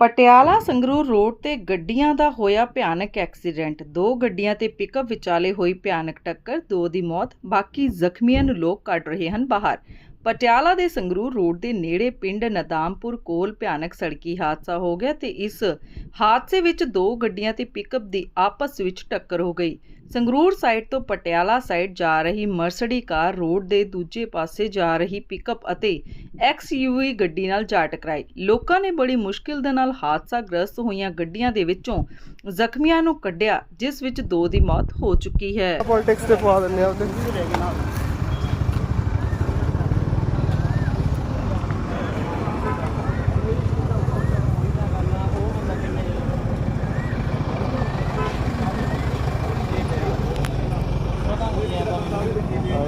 Patiala Sangrur road ਤੇ ਗੱਡੀਆਂ ਦਾ ਹੋਇਆ ਭਿਆਨਕ ਐਕਸੀਡੈਂਟ। ਦੋ ਗੱਡੀਆਂ ਤੇ ਪਿਕਅਪ ਵਿਚਾਲੇ ਹੋਈ ਭਿਆਨਕ ਟੱਕਰ, ਦੋ ਦੀ ਮੌਤ, ਬਾਕੀ ਜ਼ਖਮੀਆਂ ਨੂੰ ਲੋਕ ਕੱਢ ਰਹੇ ਹਨ ਬਾਹਰ। ਪਟਿਆਲਾ ਦੇ ਸੰਗਰੂਰ ਰੋਡ ਦੇ ਨੇੜੇ ਪਿੰਡ ਨਦਾਮਪੁਰ ਕੋਲ ਭਿਆਨਕ ਸੜਕੀ ਹਾਦਸਾ ਹੋ ਗਿਆ ਤੇ ਇਸ ਹਾਦਸੇ ਵਿੱਚ ਦੋ ਗੱਡੀਆਂ ਤੇ ਪਿਕਅਪ ਦੀ ਆਪਸ ਵਿੱਚ ਟੱਕਰ ਹੋ ਗਈ। ਸੰਗਰੂਰ ਸਾਈਡ ਤੋਂ ਪਟਿਆਲਾ ਸਾਈਡ ਜਾ ਰਹੀ ਮਰਸਡੀ ਕਾਰ ਰੋਡ ਦੇ ਦੂਜੇ ਪਾਸੇ ਜਾ ਰਹੀ ਪਿਕਅਪ ਅਤੇ ਐਕਸਯੂਵੀ ਗੱਡੀ ਨਾਲ ਜਾ ਟਕਰਾਈ। ਲੋਕਾਂ ਨੇ ਬੜੀ ਮੁਸ਼ਕਿਲ ਦੇ ਨਾਲ ਹਾਦਸਾ ਗ੍ਰਸਤ ਹੋਈਆਂ ਗੱਡੀਆਂ ਦੇ ਵਿੱਚੋਂ ਜ਼ਖਮੀਆਂ ਨੂੰ ਕੱਢਿਆ, ਜਿਸ ਵਿੱਚ ਦੋ ਦੀ ਮੌਤ ਹੋ ਚੁੱਕੀ ਹੈ। ਪੋਲਿਟਿਕਸ ਤੇ ਪਵਾ ਦਿੰਦੇ ਆ ਉਹਦੇ।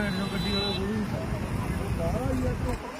ਇਹਨੂੰ ਗੱਡੀ ਵਾਲਾ ਗੁਰੂ ਸਾਰਾ ਹੀ